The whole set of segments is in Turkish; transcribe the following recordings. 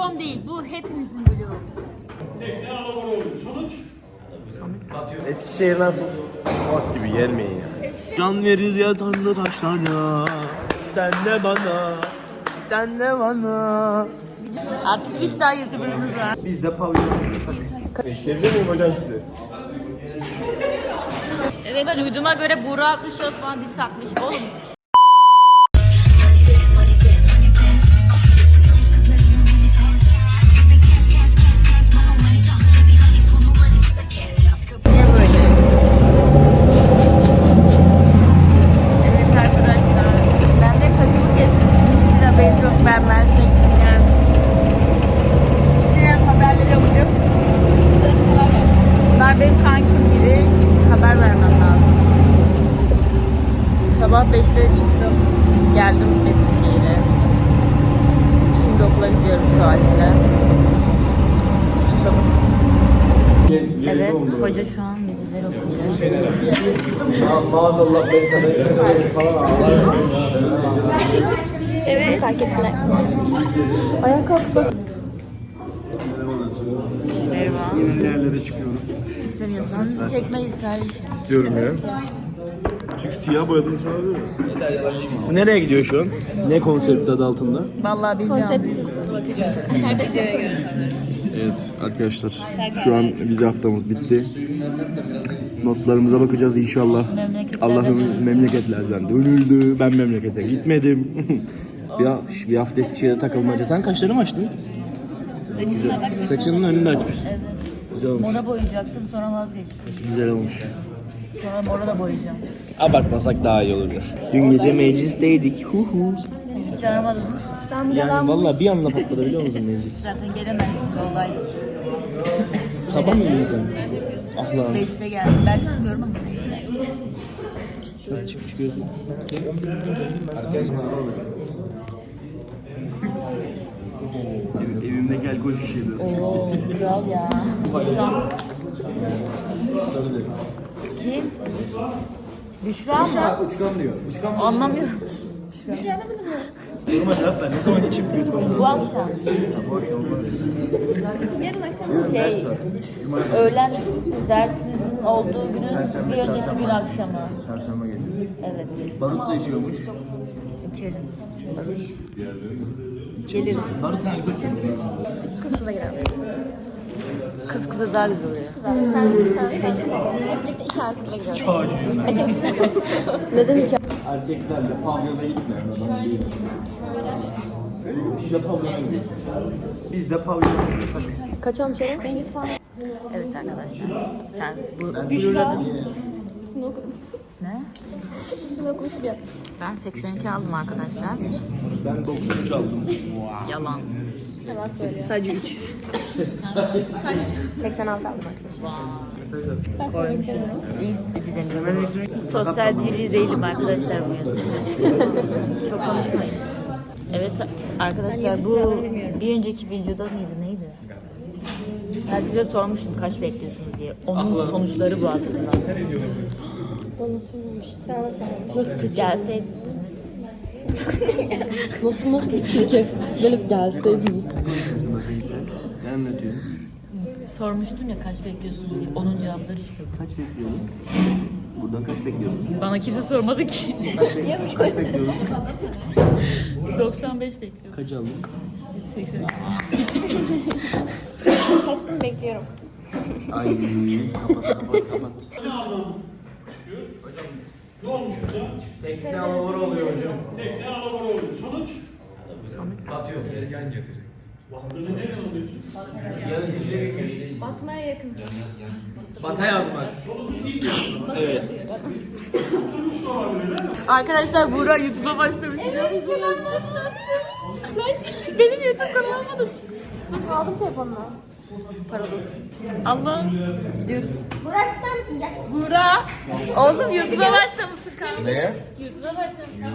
bloğum değil. Bu hepimizin bloğu. Tekne alabora oluyor. Sonuç? Eskişehir nasıl? Bak gibi gelmeyin ya. Can verir yatağında taşlarına Sen de bana Sen de bana Artık 3 tane YouTuber'ımız var. Biz de pavyon Bekleyebilir miyim hocam sizi? Evet duyduğuma göre Burak adlı şosman diss atmış. Oğlum halde. Susadım. Evet, hoca şu an bizleri okuyor. Maazallah beslenmek falan Evet, fark ettiler. Ayağa kalk bak. Merhaba. Yeni yerlere çıkıyoruz. İstemiyorsanız çekmeyiz kardeşim. İstiyorum ya. Çünkü siyah boyadım şu an değil mi? Bu nereye gidiyor şu an? Ne konsept adı altında? Vallahi bilmiyorum. Konseptsiz. Evet arkadaşlar şu an vize haftamız bitti. Notlarımıza bakacağız inşallah. Allah'ım dönüldü. memleketlerden dönüldü. Ben memlekete gitmedim. ha- bir hafta Eskişehir'de takılmaca. Sen kaşlarını mı açtın? Saçının önünde açmışsın. Evet. Güzel olmuş. Mora boyayacaktım sonra vazgeçtim. Güzel olmuş. Sonra mora da boyayacağım. Abartmasak daha iyi olurdu. Dün gece meclisteydik. Hu hu. Hiç aramadınız. Yani valla bir anda patladı biliyor musun meclis? Zaten gelemezsin yoldaydım. Sabah mı giydin sen? Ah lan. Beşte geldim. Ben çıkmıyorum ama neyse. Nasıl çıkıp çıkıyorsun? Evet, evimdeki alkol şişeleri. Oo, kral ya. Kim? Büşra mı? Uçkan diyor. Uçkan mı? Anlamıyorum. Yoruma cevap ver. Ne zaman içip YouTube'a Bu akşam. Boş olmaz. Şey, öğlen dersimizin olduğu günün Perşembe, bir önceki çarşamba. gün akşamı. Çarşamba gecesi. Evet. Barut da içiyormuş. İçelim. Barut ne alkol içiyor? Kız kıza girelim. Kız kıza daha güzel oluyor. Sen, sen, sen, sen, sen. Hep birlikte iki artı bire gidiyoruz. Neden iki Erkeklerle pavyona gitmeyen adam değil. Biz de pavyona gidiyoruz. Biz de pavyona gidiyoruz. Kaç olmuş? Cengiz falan. Evet arkadaşlar. Sen bu Büşra'da İsmini okudum. Ne? İsmini okumuş bir yaptım. Ben 82 aldım arkadaşlar. Ben 93 aldım. Yalan. Hemen söylüyor. Sadece 3. 86 aldım arkadaşlar. Ben söylemek istemiyorum. Biz, bize sosyal biri değilim arkadaşlar. Çok konuşmayın. Evet arkadaşlar bu bir önceki videoda mıydı neydi? Herkese sormuştum kaç bekliyorsunuz diye. Onun sonuçları bu aslında. Bana sormamıştı. Sana sormamıştı. Nasıl gelseydiniz. Nasıl nasıl geçecek? Böyle bir gelseydiniz. Gitsen? Ne anlatıyorsun? Sormuştum ya kaç bekliyorsunuz diye. Onun cevapları işte. Kaç bekliyordun? Buradan kaç bekliyordun? Bana kimse sormadı ki. Kaç, bek- kaç bekliyordun? 95 bekliyorum. Kaç aldın? 80. Kaçtım bekliyorum. Ay kapat kapat kapat. Ne olmuş burada? Tekne alabora oluyor hocam. Tekne alabora oluyor. Sonuç? Batıyor. Baktığında nereden alıyorsun? Sicilya'ya gitmiş. Batmaya yakın. Bata yazmak. Evet. Oturmuş da olabilir değil mi? Arkadaşlar Buğra YouTube'a başlamış biliyor musunuz? Benim YouTube kanalıma da çık. Çaldım telefonunu. Paradoks. Allah. Gidiyoruz. Burak tutar mısın? Gel. Buğra. Oğlum YouTube'a başlamışsın kanka. Ne? YouTube'a başlamışsın.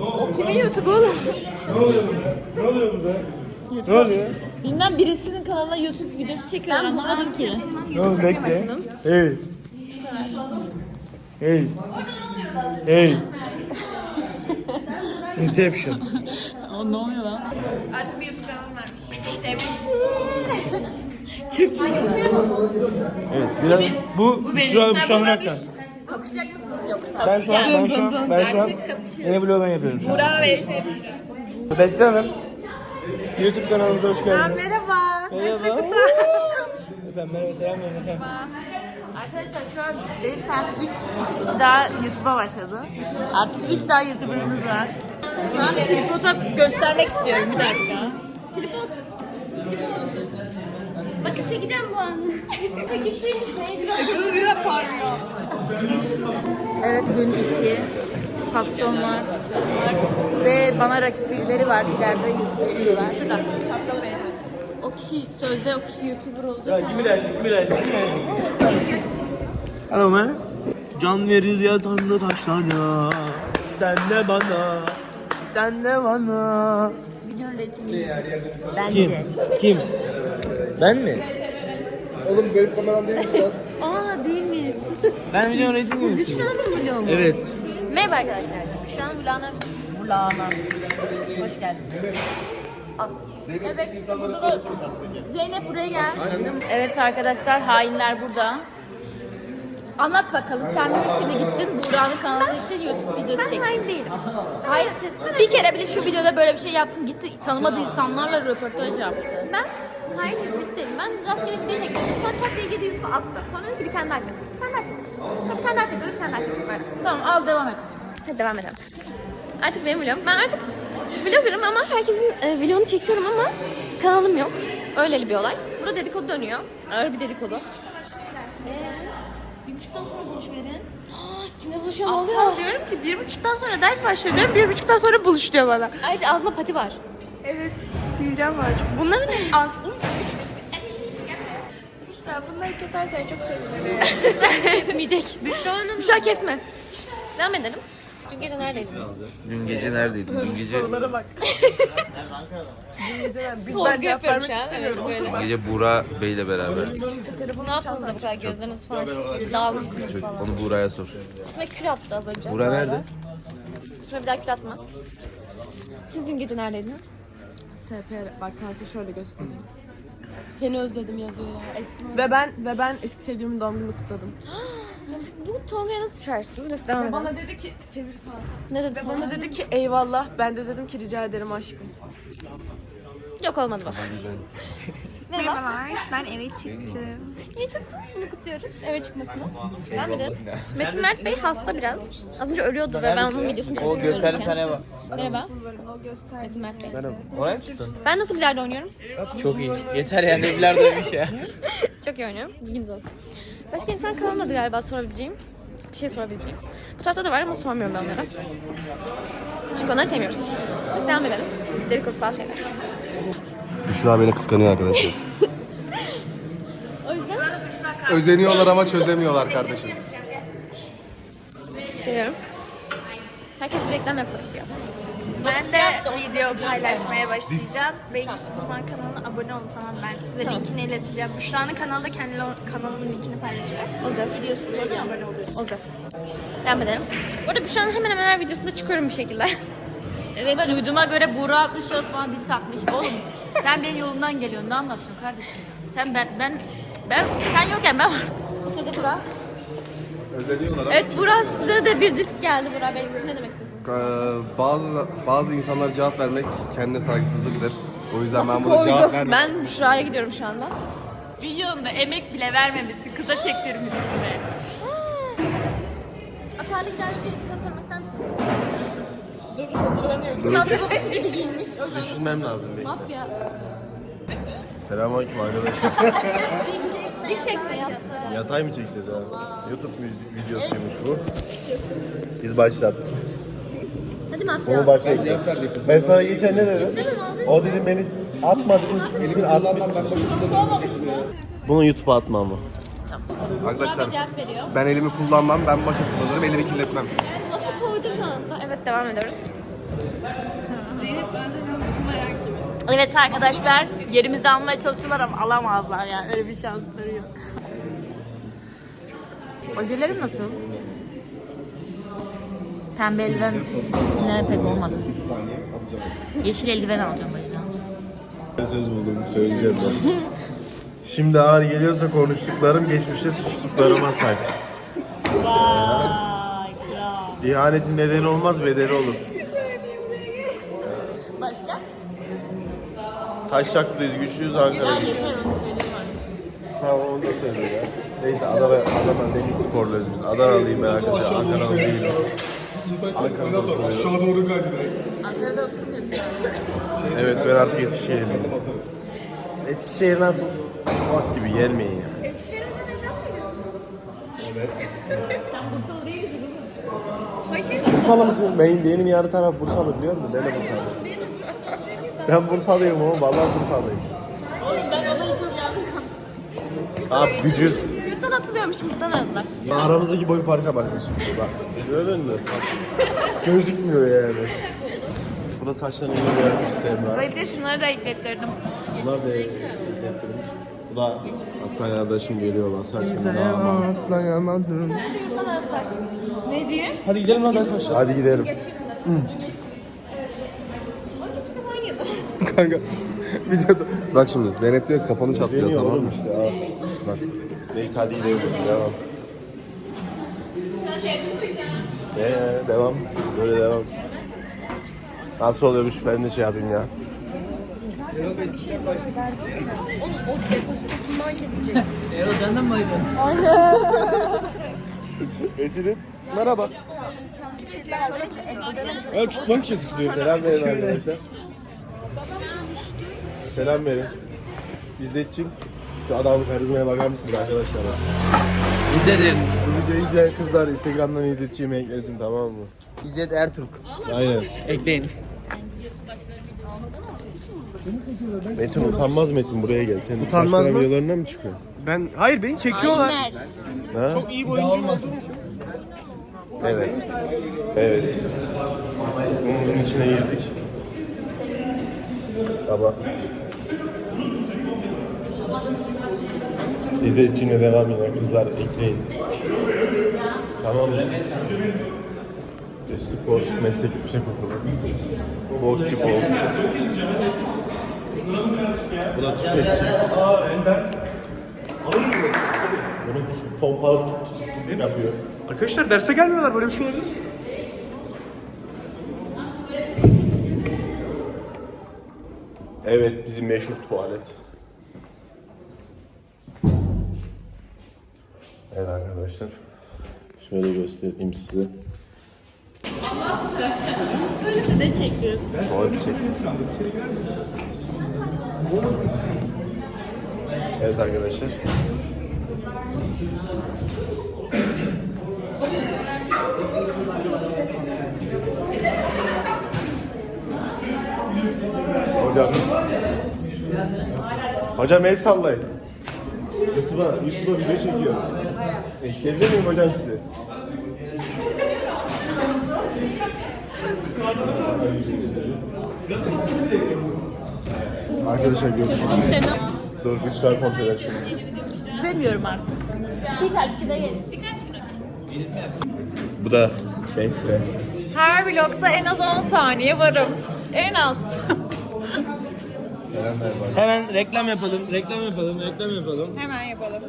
O kimin YouTube oğlum? Ne oluyor burada? Ne oluyor? Bilmem birisinin kanalına YouTube videosu çekiyorlar anlamadım ki. Ne oldu bekle. Hey. Hey. Hey. Inception. O ne oluyor lan? Artık bir YouTube kanalım var. Evet. Evet. Biraz, bu Büşra Büşra Mırak'tan. Kapışacak mısınız yoksa? Ben şu an ben şu an ben şu an yeni vlog ben yapıyorum şu an. Burak ve. Beste Hanım. YouTube kanalımıza hoş geldiniz. Merhaba. Merhaba. efendim merhaba selam verin efendim. Arkadaşlar şu an benim sayemde 3 kişi daha YouTube'a başladı. Artık 3 daha YouTuber'ımız var. Şu an tripoda göstermek istiyorum bir dakika. Tripod. Bakın çekeceğim bu anı. Bir de parlıyor. Evet gün 2. Kapson var. Ve bana rakip birileri var. İleride YouTube çekiyorlar. Şurada. Beyler. O kişi sözde o kişi YouTuber olacak. Ya kimi dersin kimi dersin kimi dersin. Hello man. Can verir ya tanrı taşlara. Sen de bana. Sen de bana. Videonun reytingi. Bence. Kim? Kim? Ben mi? Aa değil mi? Ben video rating mi? Büşra'nın vlogu mu? Evet. Merhaba arkadaşlar. Büşra'nın vloguna... Vloguna. Hoş geldiniz. Evet, işte burada da Zeynep buraya gel. Evet arkadaşlar hainler burada. Anlat bakalım sen niye şimdi gittin Buğra'nın kanalı için YouTube videosu Ben çektin? hain değilim. Hayır bir kere bile şu videoda böyle bir şey yaptım gitti tanımadığı insanlarla röportaj yaptı. Ben hain birisi değilim. Ben rastgele video çekmiştim. Sonra çat diye girdi YouTube'a attı. Sonra dedi ki bir tane daha çek. Bir tane daha çek. Sonra bir tane daha çek. dedi, Bir tane daha çek. Böyle. Tamam az devam et. Hadi devam edelim. Artık benim vlogum. Ben artık vloggerım ama herkesin e, vlogunu çekiyorum ama kanalım yok. Öyleli bir olay. Burada dedikodu dönüyor. Ağır bir dedikodu. Buçuktan sonra buluş verin. Kimle buluşuyor ne oluyor? diyorum ki bir buçuktan sonra ders başlıyor diyorum. Bir buçuktan sonra buluş diyor bana. Ayrıca ağzında pati var. Evet. Sivilcem var. Bunların al. Büşra bunları kesersen çok sevinirim. Kesmeyecek. Büşra'nın... Büşra kesme. Devam edelim. Dün gece neredeydiniz? Dün gece neredeydin? Dün gece Sorgu yapıyorum şu an. Evet böyle. dün gece Buğra Bey'le beraber. Ne yaptınız da bu kadar gözleriniz falan işte böyle dağılmışsınız falan. Onu Buğra'ya sor. Üstüme kül attı az önce. Buğra nerede? Üstüme bir daha kül atma. Siz dün gece neredeydiniz? SPR bak kanka şöyle göstereyim. Seni özledim yazıyor ya. Ve ben ve ben eski sevgilimin doğum gününü kutladım. Bu Tolga'ya nasıl düşersin? Neyse devam edelim. Bana dedi ki çevir kanka. Ne dedi Ve sana? bana dedi ki eyvallah. Ben de dedim ki rica ederim aşkım. Yok olmadı bu. Merhaba. Merhabalar. Ben eve çıktım. Yaşasın. Bunu kutluyoruz. Eve çıkmasını. Devam edelim. Metin Mert Bey hasta biraz. Az önce ölüyordu ve ben onun videosunu. O gösterdim tane var. Merhaba. O. Metin Mert Bey. Oraya mı çıktın? Ben nasıl bilardo oynuyorum? Çok iyi. Yeter yani bilardoymuş ya. Çok iyi oynuyorum. Bilginiz olsun. Başka insan kalmadı galiba sorabileceğim. Bir şey sorabileceğim. Bu tarafta da var ama sormuyorum ben onlara. Çünkü onları sevmiyoruz. Biz devam edelim. Dedikodusal şeyler. Büşra beni kıskanıyor arkadaşlar. O yüzden Özeniyorlar ama çözemiyorlar kardeşim. geliyorum. Herkes bir reklam yapmak istiyor. Ben de video paylaşmaya başlayacağım. Benim Müslüman kanalına abone olun tamam ben size Tamam. linkini ileteceğim. Büşra'nın kanalda kendi kanalının linkini paylaşacak. Olacağız. Biliyorsunuz orada abone oluyorsunuz. Olacağız. Devam edelim. Bu arada Büşra'nın hemen hemen her videosunda çıkıyorum bir şekilde. Evet duyduğuma göre Buğra adlı şahıs bana diss atmış. Oğlum sen benim yolundan geliyorsun ne anlatıyorsun kardeşim? Sen ben ben ben sen yokken ben Bu sırada Burak. Özeniyorlar ama Evet Burak size de bir disk geldi Burak Bey. Siz ne demek istiyorsunuz? Ee, bazı bazı insanlara cevap vermek kendine saygısızlıktır. O yüzden ben buna cevap vermem. Ben Büşra'ya gidiyorum şu anda. videonda emek bile vermemişsin kıza çektirmişsin be. Atarlı giderli bir söz söylemek ister misiniz? Dur hazırlanıyorum. Mafya babası gibi giyinmiş. O yüzden Düşünmem lazım. mafya. Selamünaleyküm arkadaşlar. Dik çekme ya. Yatay mı çekeceğiz abi? YouTube vi- videosuymuş bu. Biz başlattık. Hadi mafya. Bu başlayacak. Ben sana geçen ne dedim? Aldın. O dedi beni atmasın. Elini atmışsın. Bunu YouTube'a atma ama. Arkadaşlar ben elimi kullanmam. Ben başa kullanırım. Elimi kirletmem. Lafı koydu şu anda. Evet devam ediyoruz. Evet arkadaşlar yerimizde almaya çalışıyorlar ama alamazlar yani öyle bir şansları yok. Ojelerim nasıl? Pembe eldivenle pek olmadı. Yeşil eldiven alacağım o yüzden. Söz buldum, söyleyeceğim ben. Şimdi ağır geliyorsa konuştuklarım geçmişte sustuklarıma say. Vay kral. İhanetin nedeni olmaz, bedeli olur. Başka? Taşraklıyız, güçlüyüz Ankara güçlü. Yeter onu söyleyeyim Tamam onu da söyle ya. Neyse Adana, Adana deniz sporlarız biz. Adanalıyım ben arkadaşlar, Ankaralı değilim. Ankara'da Aşağı doğru kaydı Ankara'da oturmuyorsun. Evet ben artık Eskişehir'liyim. Eskişehir nasıl? Bak gibi gelmeyin ya. Eskişehir'e sen evlenmedin Sen Bursalı değil misin? Hayır. Bursalı mısın? Benim, benim yarı taraf Bursalı biliyor musun? Ben de. Değil mi? Bursa'da oturuyor Ben Bursalıyım oğlum, vallahi Bursalıyım. Oğlum ben olayı çok yandım. Abi bücür. Yurttan atılıyormuş yurttan aradılar. Aramızdaki boy farka bakın şimdi bak. Gördün mü? Gözükmüyor yani. Bu da saçlarını yeni boyamış Semra. Bir de şunları da eklettirdim. Bunlar da Bu da Aslan kardeşim geliyor lan saçını daha Aslanamadım. Ne diye? Hadi gidelim lan ders. Hadi gidelim. Kanka videoda. Bak şimdi Zeynep diyor kafanı çatlıyor tamam mı? işte abi. Bak. Neyse hadi gidelim. Devam. Ee, devam. Böyle devam. Nasıl oluyormuş ben de şey yapayım ya. Onun o depozitosundan kesecek. Metin'im. Merhaba. Evet tutmak için tutuyor. Selam verin arkadaşlar. Selam verin. İzzetçim. Şu adamın karizmaya bakar mısınız arkadaşlar? İzlediniz. Bu videoyu izleyen kızlar Instagram'dan İzzetçiğimi eklesin tamam mı? İzzet Ertürk. Aynen. Ekleyin. Metin utanmaz Metin buraya gel. Sen Utanmaz başkalarının mı? videolarından mı çıkıyorsun? Ben hayır beni çekiyorlar. Ha? Çok iyi bir oyuncu Evet. Evet. Omuzun içine girdik. Baba. İzzetçine devam yine kızlar ekleyin. Tamam mı? Spor meslek yüksek okulu. Bok gibi oldu. Bu da tüfekçi. Aa Ender. Alır mı? Bunu pompalı tut yapıyor. Arkadaşlar derse gelmiyorlar böyle bir şey olabilir. Evet bizim meşhur tuvalet. Evet arkadaşlar. Şöyle göstereyim size. Ne çekiyorsun? Tuvalet çekiyor. Evet arkadaşlar. Hocam. Hocam el sallayın. YouTube'a, YouTube'a video çekiyor. Ekleyebilir miyim hocam sizi? Arkadaşlar görüşürüz. Seni Dur güçler kontrol et şimdi. demiyorum artık. Birkaç güne gelin. Bu da Beste. Her vlogda en az 10 saniye varım. En az. Hemen reklam yapalım, reklam yapalım, reklam yapalım. Hemen yapalım.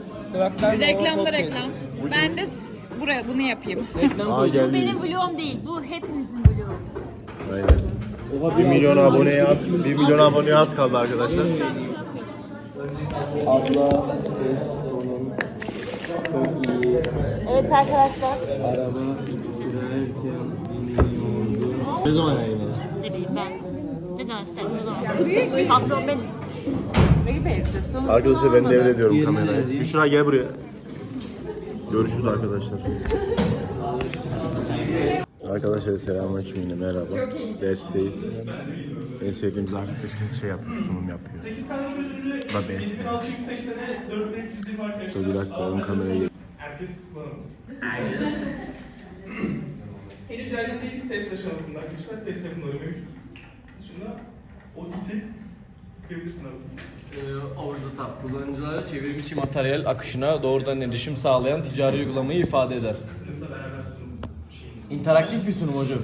Ben Reklamda reklam. Ben de buraya bunu yapayım. Reklam Aa geldi. Benim vlogum değil. Bu hepimizin vlogu. Aynen. 1 milyon aboneye az, 1 milyon aboneye az kaldı arkadaşlar. Evet arkadaşlar. Ne zaman? Ne ben. O zaman. Patron benim. Arkadaşlar ben devrediyorum kamerayı. Büşra gel buraya. Görüşürüz arkadaşlar. Arkadaşlar selamünaleyküm yine merhaba. Dersteyiz. En sevdiğimiz arkadaşımız şey yapıyor, sunum yapıyor. Da beste. 380'e 4320 arkadaşlar. Dur bir dakika ön kameraya gel. Herkes kullanamaz. Henüz yaygın değil test aşamasında arkadaşlar. Test yapımları mevcut. Şunda otiti kıyabilirsin abi. Orada tap kullanıcılara çevrim içi materyal akışına doğrudan erişim sağlayan ticari uygulamayı ifade eder. Sınıfta beraber sunum şeyini. interaktif bir sunum hocam.